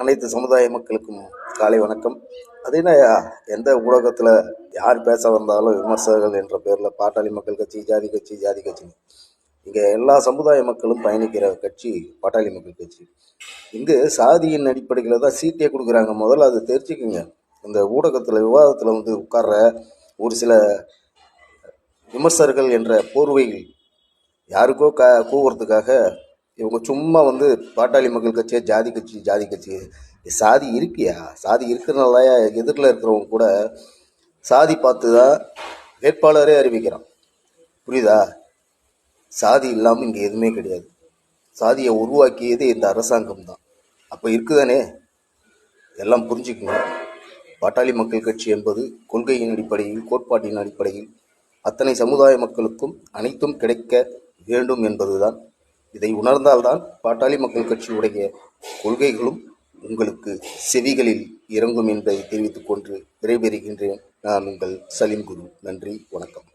அனைத்து சமுதாய மக்களுக்கும் காலை வணக்கம். அது எந்த ஊடகத்தில் யார் பேச வந்தாலும் விமர்சகர்கள் என்ற பேரில் பாட்டாளி மக்கள் கட்சி ஜாதி கட்சி ஜாதி கட்சி. இங்கே எல்லா சமுதாய மக்களும் பயணிக்கிற கட்சி பாட்டாளி மக்கள் கட்சி. இங்கு சாதியின் அடிப்படையில் தான் சீட்டே கொடுக்குறாங்க. முதல்ல அது தெரிஞ்சுக்குங்க. இந்த ஊடகத்தில் விவாதத்தில் வந்து உட்கார்ற ஒரு சில விமர்சகர்கள் என்ற போர்வையில் யாருக்கோ க கூவுறதுக்காக இவங்க சும்மா வந்து பாட்டாளி மக்கள் கட்சியா ஜாதி கட்சி ஜாதி கட்சி சாதி இருக்கியா சாதி இருக்கிறனால எதிரில் இருக்கிறவங்க கூட சாதி பார்த்து தான் வேட்பாளரே அறிவிக்கிறான். புரியுதா? சாதி இல்லாமல் இங்கே எதுவுமே கிடையாது. சாதியை உருவாக்கியது இந்த அரசாங்கம் தான். அப்போ இருக்குதானே? எல்லாம் புரிஞ்சுக்கங்க பாட்டாளி மக்கள் கட்சி என்பது கொள்கையின் அடிப்படையில் கோட்பாட்டின் அடிப்படையில் அத்தனை சமுதாய மக்களுக்கும் அனைத்தும் கிடைக்க வேண்டும் என்பதுதான் இதை உணர்ந்தால்தான் பாட்டாளி மக்கள் கட்சியுடைய கொள்கைகளும் உங்களுக்கு செவிகளில் இறங்கும் என்பதை தெரிவித்துக் கொண்டு விடைபெறுகின்றேன். நான் உங்கள் சலீம் குரு. நன்றி வணக்கம்.